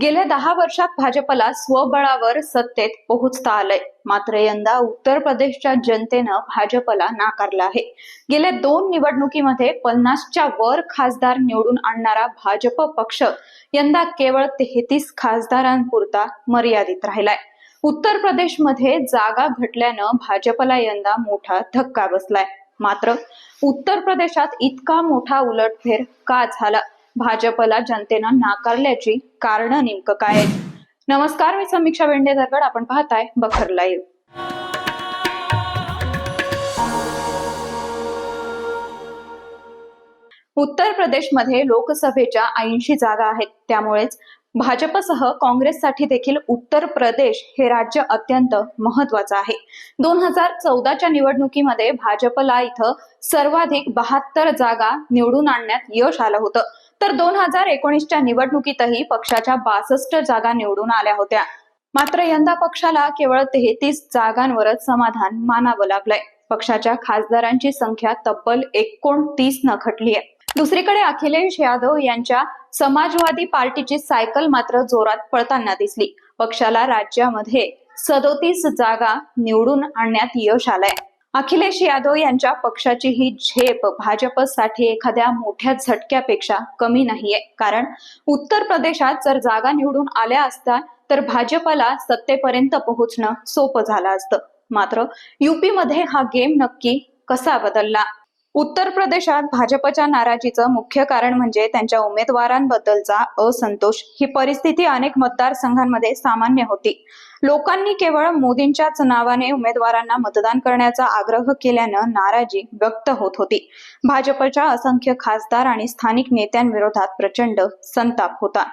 गेल्या दहा वर्षात भाजपला स्वबळावर सत्तेत पोहोचता आलंय. मात्र यंदा उत्तर प्रदेशच्या जनतेनं भाजपला नाकारलं आहे. गेल्या दोन निवडणुकीमध्ये पन्नासच्या वर खासदार निवडून आणणारा भाजप पक्ष यंदा केवळ तेहतीस खासदारांपुरता मर्यादित राहिलाय. उत्तर प्रदेशमध्ये जागा घटल्यानं भाजपला यंदा मोठा धक्का बसलाय. मात्र उत्तर प्रदेशात इतका मोठा उलटफेर का झाला? भाजपला जनतेनं नाकारल्याची कारण नेमकं काय आहेत? नमस्कार मी समीक्षा वेंडे दरगड. आपण पाहताय बखर लाईव्ह उत्तर प्रदेशमध्ये लोकसभेच्या ऐंशी जागा आहेत. त्यामुळेच भाजपसह काँग्रेससाठी देखील उत्तर प्रदेश हे राज्य अत्यंत महत्वाचं आहे. दोन हजार चौदाच्या निवडणुकीमध्ये भाजपला इथं सर्वाधिक बहात्तर जागा निवडून आणण्यात यश आलं होतं. तर दोन हजार एकोणीसच्या निवडणुकीतही पक्षाच्या बासष्ट जागा निवडून आल्या होत्या. मात्र यंदा पक्षाला केवळ तेहतीस जागांवरच समाधान मानावं लागलंय. पक्षाच्या खासदारांची संख्या तब्बल एकोणतीस न घटली आहे दुसरीकडे अखिलेश यादव यांच्या समाजवादी पार्टीची सायकल मात्र जोरात पळताना दिसली. पक्षाला राज्यामध्ये सदोतीस जागा निवडून आणण्यात यश आलंय. अखिलेश यादव यांच्या पक्षाची ही झेप भाजपसाठी एखाद्या मोठ्या झटक्यापेक्षा कमी नाहीये. कारण उत्तर प्रदेशात जर जागा निवडून आल्या असत्या तर भाजपला सत्तेपर्यंत पोहोचणं सोपं झालं असतं. मात्र युपीमध्ये हा गेम नक्की कसा बदलला? उत्तर प्रदेशात भाजपच्या नाराजीचं मुख्य कारण म्हणजे त्यांच्या उमेदवारांबद्दलचा असंतोष. ही परिस्थिती अनेक मतदारसंघांमध्ये सामान्य होती. लोकांनी केवळ मोदींच्याच नावाने उमेदवारांना मतदान करण्याचा आग्रह केल्यानं नाराजी व्यक्त होत होती. भाजपच्या असंख्य खासदार आणि स्थानिक नेत्यांविरोधात प्रचंड संताप होता.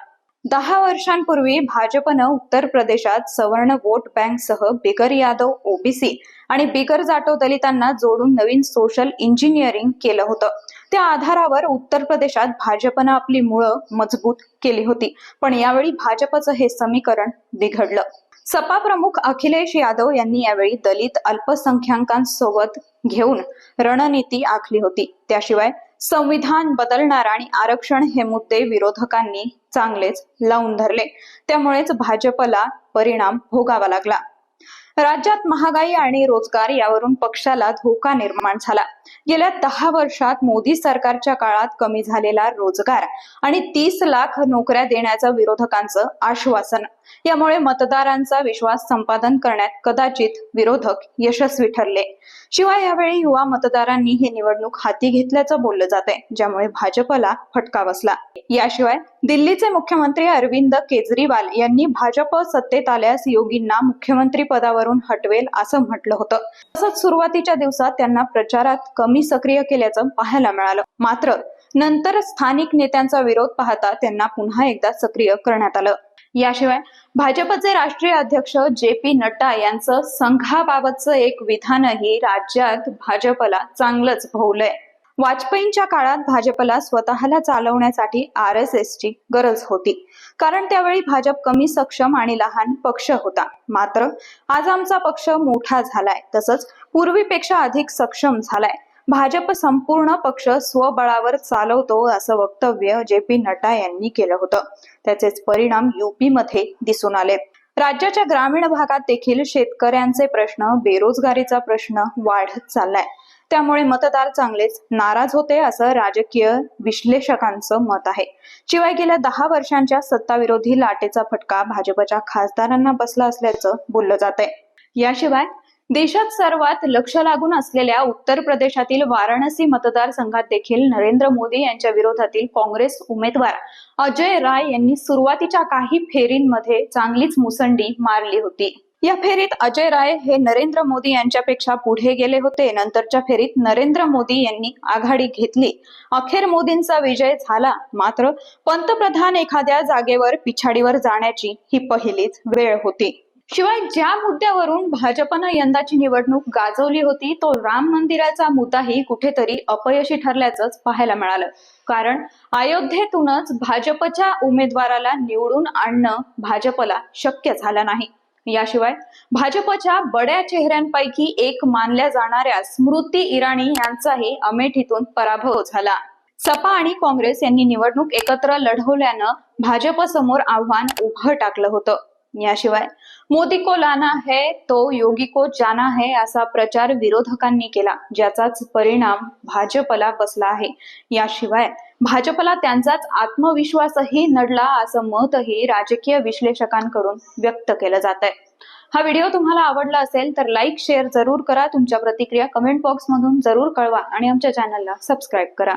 दहा वर्षांपूर्वी भाजपनं उत्तर प्रदेशात सवर्ण वोट बँकसह बिगर यादव ओबीसी आणि बिगर जाटव दलितांना जोडून नवीन सोशल इंजिनिअरिंग केलं होतं. त्या आधारावर उत्तर प्रदेशात भाजपनं आपली मुळं मजबूत केली होती. पण यावेळी भाजपचं हे समीकरण बिघडलं. सपा प्रमुख अखिलेश यादव यांनी यावेळी दलित अल्पसंख्याकांसोबत घेऊन रणनीती आखली होती. त्याशिवाय संविधान बदलणार आणि आरक्षण हे मुद्दे विरोधकांनी चांगलेच लावून धरले. त्यामुळेच भाजपला परिणाम भोगावा लागला. राज्यात महागाई आणि रोजगार यावरून पक्षाला धोका निर्माण झाला. गेल्या दहा वर्षात मोदी सरकारच्या काळात कमी झालेला रोजगार आणि तीस लाख नोकऱ्या देण्याचं विरोधकांचं आश्वासन. यामुळे मतदारांचा विश्वास संपादन करण्यात कदाचित विरोधक यशस्वी ठरले. शिवाय यावेळी युवा मतदारांनी ही निवडणूक हाती घेतल्याचं बोललं जाते ज्यामुळे भाजपला फटका बसला. याशिवाय दिल्लीचे मुख्यमंत्री अरविंद केजरीवाल यांनी भाजप सत्तेत आल्यास योगींना मुख्यमंत्री पदावरून हटवेल असं म्हटलं होतं. तसंच सुरुवातीच्या दिवसात त्यांना प्रचारात कमी सक्रिय केल्याचं पाहायला मिळालं. मात्र नंतर स्थानिक नेत्यांचा विरोध पाहता त्यांना पुन्हा एकदा सक्रिय करण्यात आलं. याशिवाय भाजपचे राष्ट्रीय अध्यक्ष जे पी नड्डा यांचं संघाबाबतचं एक विधानही राज्यात भाजपला चांगलंच भोवलंय. वाजपेयींच्या काळात भाजपला स्वतःला चालवण्यासाठी आर एस एसची गरज होती. कारण त्यावेळी भाजप कमी सक्षम आणि लहान पक्ष होता. मात्र आज आमचा पक्ष मोठा झालाय. तसंच पूर्वीपेक्षा अधिक सक्षम झालाय. भाजप संपूर्ण पक्ष स्वबळावर चालवतो असं वक्तव्य जे पी नड्डा यांनी केलं होतं. त्याचेच परिणाम युपी मध्ये दिसून आले. राज्याच्या ग्रामीण भागात देखील शेतकऱ्यांचे प्रश्न बेरोजगारीचा प्रश्न वाढत चाललाय. त्यामुळे मतदार चांगलेच नाराज होते असं राजकीय विश्लेषकांचं मत आहे. शिवाय गेल्या दहा वर्षांच्या सत्ताविरोधी लाटेचा फटका भाजपच्या खासदारांना बसला असल्याचं बोललं जात आहे याशिवाय देशात सर्वात लक्ष लागून असलेल्या उत्तर प्रदेशातील वाराणसी मतदारसंघात देखील नरेंद्र मोदी यांच्या विरोधातील काँग्रेस उमेदवार अजय राय यांनी सुरुवातीच्या काही फेरींमध्ये चांगलीच मुसंडी मारली होती. या फेरीत अजय राय हे नरेंद्र मोदी यांच्यापेक्षा पुढे गेले होते. नंतरच्या फेरीत नरेंद्र मोदी यांनी आघाडी घेतली. अखेर मोदींचा विजय झाला. मात्र पंतप्रधान एखाद्या जागेवर पिछाडीवर जाण्याची ही पहिलीच वेळ होती. शिवाय ज्या मुद्द्यावरून भाजपनं यंदाची निवडणूक गाजवली होती तो राम मंदिराचा मुद्दाही कुठेतरी अपयशी ठरल्याचंच पाहायला मिळालं. कारण अयोध्येतूनच भाजपच्या उमेदवाराला निवडून आणणं भाजपला शक्य झालं नाही. याशिवाय भाजपच्या बड्या चेहऱ्यांपैकी एक मानल्या जाणाऱ्या स्मृती इराणी यांचाही अमेठीतून पराभव झाला. सपा आणि काँग्रेस यांनी निवडणूक एकत्र लढवल्यानं भाजप समोर आव्हान उभं टाकलं होतं. याशिवाय मोदी को लाना है तो योगी को जाना है असा प्रचार विरोधकांनी केला ज्याचाच परिणाम भाजपला बसला आहे. याशिवाय भाजपला त्यांचाच आत्मविश्वासही नडला असं मतही राजकीय विश्लेषकांकडून व्यक्त केलं जात आहे हा व्हिडिओ तुम्हाला आवडला असेल तर लाईक शेअर जरूर करा. तुमच्या प्रतिक्रिया कमेंट बॉक्स मधून जरूर कळवा आणि आमच्या चॅनलला सबस्क्राईब करा.